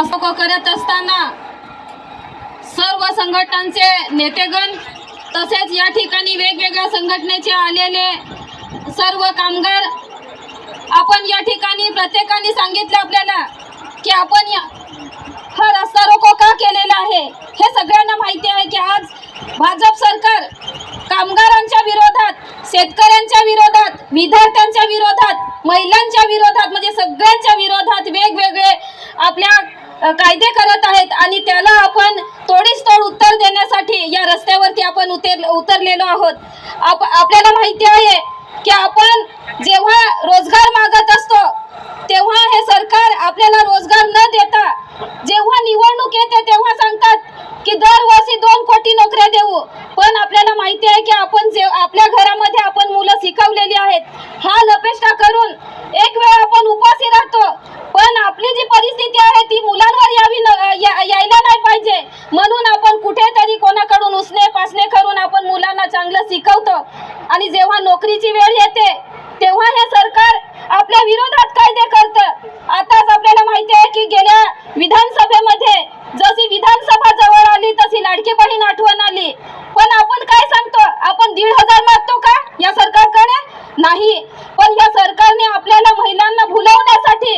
रास्तारोको करत असताना सर्व संघटनांचे नेतेगण तसेच या ठिकाणी वेगवेगळ्या संघटनेचे आलेले सर्व कामगार आपण या ठिकाणी प्रत्येकाने सांगितलं आपल्याला की आपण या हा रस्ता रोको का केलेला आहे? हे सगळ्यांना माहिती आहे की आज भाजप सरकार कामगारांच्या विरोधात शेतकऱ्यांच्या विरोधात विद्यार्थ्यांच्या विरोधात महिलांच्या विरोधात म्हणजे सगळ्यांच्या विरोधात वेगवेगळे आपल्या कायदे करत आहेत आणि त्याला आपण तोडीस तोड उत्तर देण्यासाठी या रस्त्यावरती आपण उतर उतरलेलो आहोत. आप आपल्याला माहिती आहे की आपण जेव्हा रोजगार मागत असतो तेव्हा हे सरकार आपल्याला रोजगार न देता जेव्हा निवडणूक येते तेव्हा सांगतात की दरवर्षी दोन कोटी नोकऱ्या देऊ. पण आपल्याला माहिती आहे की आपण जे आपल्या घरामध्ये आपण मुलं शिकवलेली आहेत. हा लपेष्टा करून एक वेळ आपण उपाशी राहतो. पण आपली जी परिस्थिती आहे ती मुलांवर यावी न- या- यायला नाही पाहिजे. म्हणून आपण कुठेतरी कोणाकडून उसने पासणे करून आपण मुलांना चांगलं शिकवतो. आणि जेव्हा नोकरीची वेळ येते तेव्हा हे सरकार आपल्या विरोधात कायदे करतं. आताच आपल्याला माहिती आहे की गेल्या विधानसभेमध्ये जशी विधानसभा जवळ आली तशी लाडकी बहीण आठवण आली पण आपण काय सांगतो आपण दीड हजार मागतो का या सरकारकडे नाही पण या सरकारने आपल्याला महिलांना भुलवण्यासाठी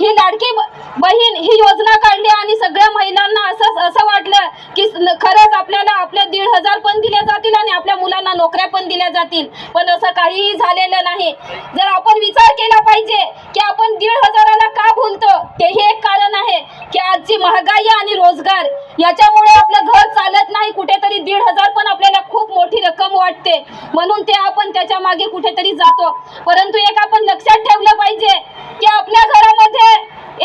ही लाडकी बहीण ही योजना काढली आणि सगळ्या महिलांना असं असं वाटलं की खरंच आपल्याला आपल्या दीड हजार पण दिले जातील आणि आपल्या मुलांना नोकऱ्या पण दिल्या जातील. पण असं काहीही झालेलं नाही. जर आपण विचार केला पाहिजे की आपण दीड हजाराला का भुलतो ते हे एक कारण आहे की आजची महागाई आणि रोजगार याच्यामुळे आपलं घर चालत नाही. कुठेतरी दीड हजार पण आपल्याला खूप मोठी रक्कम वाटते म्हणून ते त्याच्यामागे कुठेतरी जातो. परंतु एक आपण लक्षात ठेवलं पाहिजे की आपल्या घरामध्ये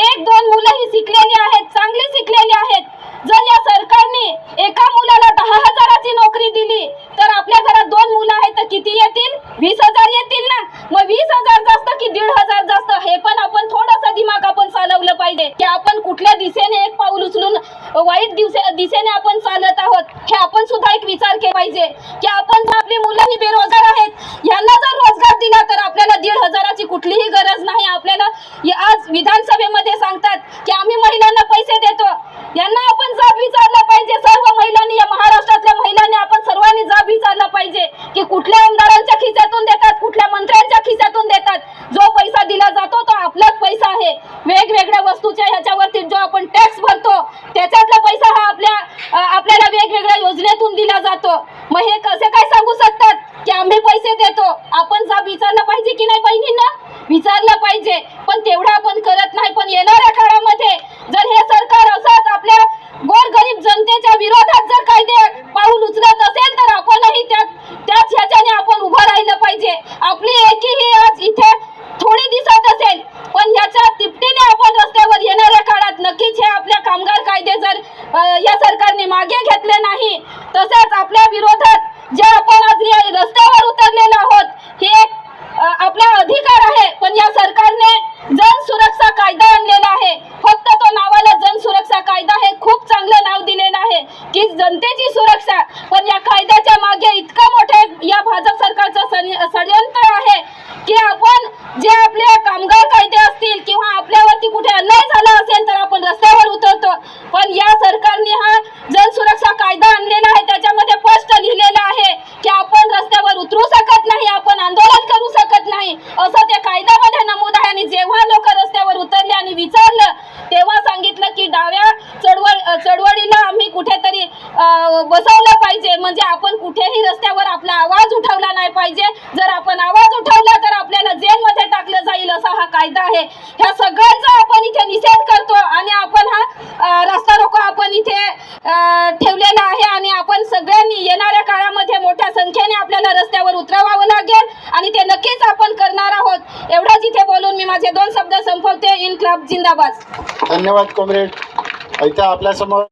एक दोन मुलं ही शिकलेली आहेत चांगली शिकलेली आहेत. जर या सरकारने एका मुलाला दहा हजाराची नोकरी दिली तर आपल्या घरात दोन मुलं आहेत तर किती येतील? वीस हजार येतील ना? मग वीस हजार जास्त की दीड हजार जास्त? हे पण आपण थोडंसं दिमाग आपण चालवलं पाहिजे. की आपण कुठल्या दिशेने एक पाऊल उचलून वाईट दिवसे दिशेने आपण चालत आहोत हे आपण सुद्धा एक विचार केला पाहिजे. की आपण आपली मुलं ही बेरोजगार आहेत यांना जर रोजगार दिला तर आपल्याला दीड हजाराची कुठलीही गरज नाही. आपल्याला आज विधानसभेमध्ये सांगतात की आम्ही महिलांना पैसे देतो. यांना आपण जाब विचारला पाहिजे. सर्व महिलांनी या महाराष्ट्रातल्या महिलांनी आपण सर्वांनी जाब विचारला पाहिजे की कुठल्या आमदारांच्या खिशातून देतात कुठल्या मंत्र्यांच्या खिशातून देतात. जो पैसा दिला जातो तो आपलाच पैसा आहे. वेगवेगळ्या वस्तूच्या ह्याच्यावरती जो आपण टॅक्स भरतो त्याच्यातला पैसा हा आपल्या आपल्याला वेगवेगळ्या योजनेतून दिला जातो. मग हे कसे काय सांगू शकतात की आम्ही पैसे देतो आपण जाब विचारलं पाहिजे की नाही बहिणींना? विचारलं पाहिजे. पण तेवढं आपण करत नाही. पण येणाऱ्या काळामध्ये जर हे सरकार असंच आपल्या गोरगरीब जनतेच्या विरोधात जर कायदे पाऊल उचलत असेल तर आपणही त्या त्याच ह्याच्याने आपण उभं राहिलं पाहिजे. आपली एकी ही आज इथे थोडी दिसत असेल पण ह्याच्या तिपटीने आपण रस्त्यावर येणाऱ्या काळात नक्कीच हे आपल्या कामगार कायदे जर या सरकारने मागे घेतले नाही तसेच आपल्या विरोधात जे आपण आज रस्त्यावर उतरलेलो आहोत हे एक अधिकार आहे पण या सरकारने जन सुरक्षा कायदा आणलेला आहे. फक्त तो नावाला जन सुरक्षा कायदा हे खूप चांगलं नाव दिलेलं आहे की जनतेची सुरक्षा. पण या कायद्याच्या मागे इतकं मोठे या भाजप सरकारचं षडयंत्र आहे की आपण जे आपले कामगार कायदे असतील किंवा आपल्यावरती कुठे अन्याय झाला असेल तर आपण रस्त्यावर उतरतो. पण या सरकारने हा जन सुरक्षा कायदा आणलेला आहे त्याच्यामध्ये स्पष्ट लिहिलेलं आहे की आपण रस्त्यावर उतरू शकत नाही आपण आंदोलन करू शकत नाही असं त्या कायद्यामध्ये नमूद आहे आणि जेव्हा लोक रस्त्यावर उतरले आणि विचारलं तेव्हा सांगितलं की डाव्या चळवळ अ, चळवळीला आम्ही कुठेतरी अ, बसवलं पाहिजे म्हणजे आपण कुठेही रस्त्यावर आपला आवाज उठवला नाही पाहिजे. जर आपण आवाज उठवला तर आपल्याला जेलमध्ये टाकलं जाईल असा हा कायदा आहे. ह्या सगळ्यांचा आपण इथे निषेध करतो आणि आपण हा रस्ता रोको आपण इथे ठेवलेला आहे आणि आपण सगळ्यांनी येणाऱ्या काळामध्ये मोठ्या संख्येने आपल्याला रस्त्यावर उतरवावं लागेल आणि ते नक्कीच आपण करणार आहोत. एवढंच इथे बोलून मी माझे दोन शब्द संपवते. इन क्लब जिंदाबाद. धन्यवाद कॉम्रेड. इथं आपल्यासमोर